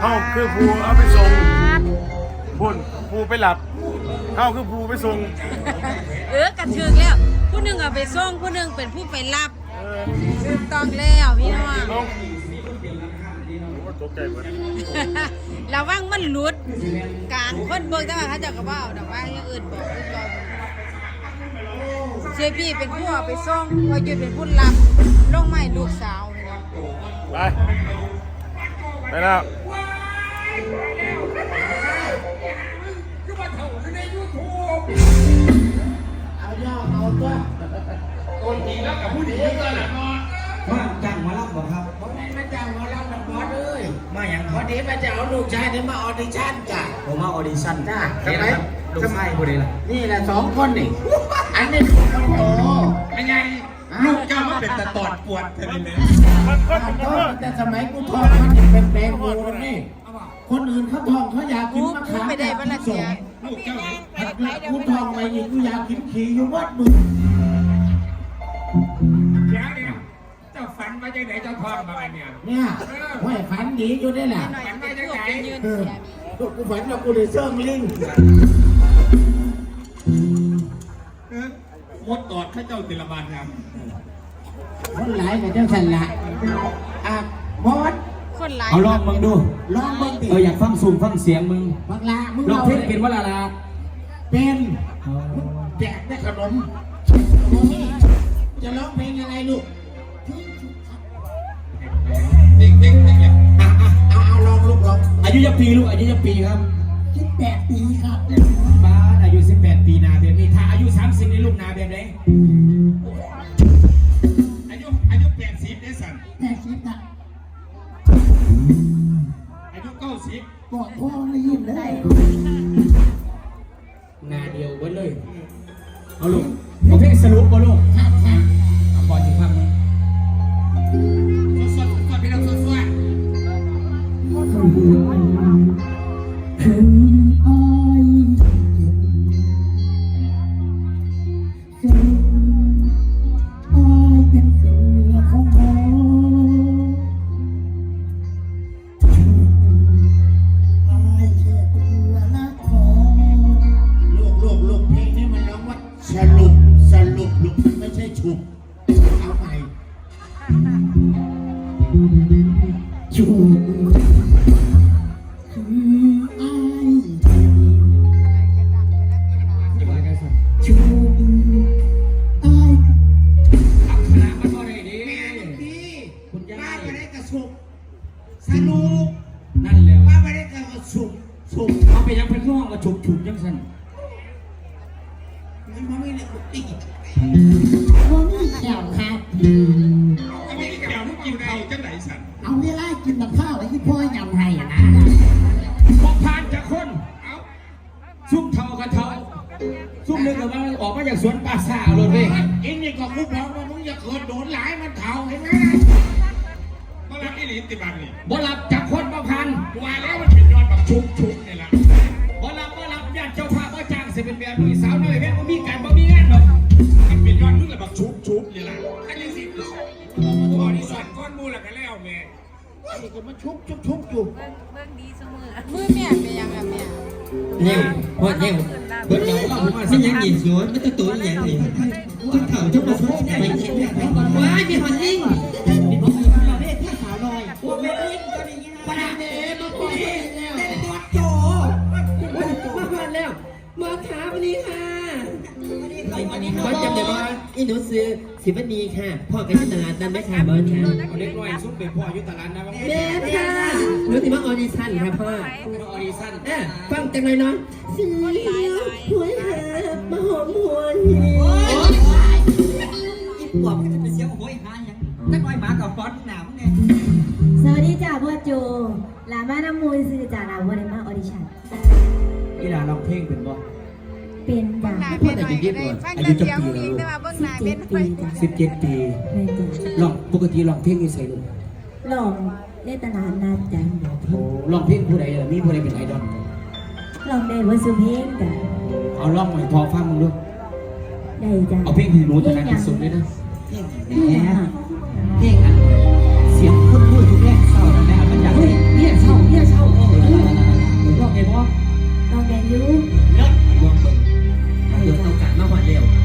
เฮาคือผู้เอาไปส่งพุ่นผู้ไปหลับเฮาคือผู้ไปส่งเออกระถึกแล้ว ผู้หนึ่งเอาไปส่งผู้หนึ่งเป็นผู้ไปรับเออถูกต้องแล้วพี่น้องลงโอ้ตกใจหมดระวังมันหลุดกลางคนเบิกแต่ว่าเขาเจะกระเป๋าดอกว่าอย่างอื่นบอกคือก่อนเชพี่เป็นผู้เอาไปส่งพอหยุดเป็นผู้รับลงไม้ลูกสาวพี่น้อง ไป ไปแล้ว ว่าจ้างมารับบ่ครับผมไม่มาจ้างมอลำนักบอสเลยมาอย่างพอดีมาจะเอาลูกชายนี่มาออดิชั่นจ้ะผมมาออดิชั่นจ้ะเห็นไมลูกชายคนนี้ล่ะนี่แหละสองคนนี่อันนี้ลูกคนโตไม่ไงลูกเจ้ามันเป็นตะตอดปวดเธอนี่เลยมันก็อ่ามันก็แต่สมัยกูทองมันยังเป็นแตงโมเลยนี่ คนอื่นเขาทองเขาอยากกินผู้มะผู้ขามไปได้บ้านละเสียลูกเจ้ากูทองมาอีกกูอยากกินขี่อยู่วัดมึงเดี๋ยวเนี่ยเจ้าฝันว่าจะไหนเจ้าทองมาไงเนี่ยเนี่ยห้อยฝันดีอยู่ได้แหละหน่อยเป็นผู้ไปยืนเออเสียมีกูฝันว่ากูเลยเสื่องลิงเออมดตอดข้าเจ้าติละบานครับคนหลายกับเจ้าสันละอะบอส คนหลายเอาลองมึงดูลองเบิ่งดิเอออยากฟังสูงฟังเสียงมึงบักลามึงลองเอาเพลงเป็นว่าละละเป็นแจกได้ขนมจะร้องเพลงอะไรลูกจริงจริงจริงอะอะเอาเอาลองลูกลองอายุจะปีลูกอายุจะปีครับคิดแปดปีครับบ้านอายุ18ปีนาแบบนี้ถ้าอายุ30นี่ลูกนาแบบไหนอายุอายุแปดสิบได้สั่นแปดสิบนะ บบอกพ่อไม่ยิ้มเลยนาเดียวไว้เลย เอาลูกเอาเพลงสรุปบ่ลูกครับครับเอาก่อนที่ฟังสดสดพี่น้องสดสดถึ มันไม่ได้กุฏิผมเกี่ยวครับอันนี้เดี๋ยวลูกกินข้าวจังไหนสั่นเอาเวลากินกับข้าวไอ้ที่พ่อยำให้อะนะบ่ผ่านจากคนเอาซุ่มเท่ากับเท่าซุ่มหนึงก็ว่าออกมาจากสวนป่าซ่าเลยเว้ยเอ็งนี่ก็กูบอกว่ามึงอย่าเกิดโดนหลายมันเท่าเห็นไหมเมื่อไรอีหลีติบันนี่บ่รับจากคนบ่ผ่านว่าแล้วมันเป็นยอดแบบชุบชุบนี่แหละบ่ นี่ก็มาชุบชุบชุบอยู่มือแม่เป็นยังไงแม่เนี่ยพอเนี่ยเบิดเดี๋ยวเรามาสิยังยินสวนไม่ต้องตัวอย่างนี้ทุกเถ่าทุกประสบไปเช็ดว้ายมีหันยิ่งนี่ หนูซื้อสิบันนีค่ะ พ่อกันที่ตลาดนั้นไหมค่ะบอลค่ะเอาเล็กน้อยซุ่มเป็นพ่ออยู่ตลาดนะว่าเด็กค่ะหนูสิมาออดิชั่นค่ะพ่อมาออดิชั่นเอ้ยฟังจังเลยเนาะเสียหวยหามาหอมหวนอีปอบก็จะเป็นเสียงโหยหาอย่างนักน้อยหมากับฟอนหนามไงสวัสดีจ้าพ่อโจลามาน้ำมูลซื้อจ่าลาวันมาออดิชั่นอีหลาร้องเพลงเป็นบ่ เป็นจ้ะหน้าเที่อยได้ฟังแต่เสียงผู้หญิงแต่ว่าเบื้องหน้เจ็ดปีสิบเจ็ดปีลองปกติลองเพลงอยู่ใส่ลูกลองได้ตลาดนัดจ้ะโอ้ลองเพลงผู้ใดล่ะมีผู้ใดเป็นไอดอลหลองได้วัสุเพลงกันเอาลองใหม่พอฟังมึงด้วยได้จ้ะเอาเพลงที่รู้ตอนนั้นที่สุดเลยนะเพลงแหนี่ะเสียงคนพูดทุกแรกเศร้าแล้วแม่มันจะเฮ้ยเนี่ยเศร้าเนี่ยเศร้าเออเออเออเออลองไงพ่อหลองได้อยู เลิศลอง มาหอดเร็ว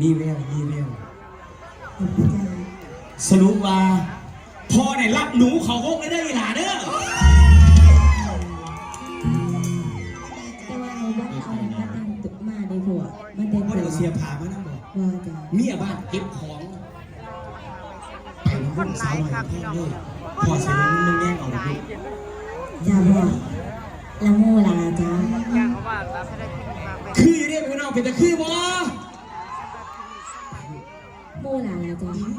มีแววมีแววสรุปว่าพ่อเนี่ยรับหนูเขาคงไม่ได้หลาเด้อแต่ว่าเราบ้านเอามาแต่งตุกมาได้ผัวมาแต่งว่าตัวเดี๋ยวเสียผ่ามานั่งบอกว่าจ้ะเมียบ้านเก็บของไปรุ่นสาวหน่อยพ่อเลยพ่อเสียมันมึงแย่งเอาเลยจ้าพ่อละมูลาจ้าคืออยู่เนี่ยพี่น้องเป็นตะคือบ่ มูลาจ้า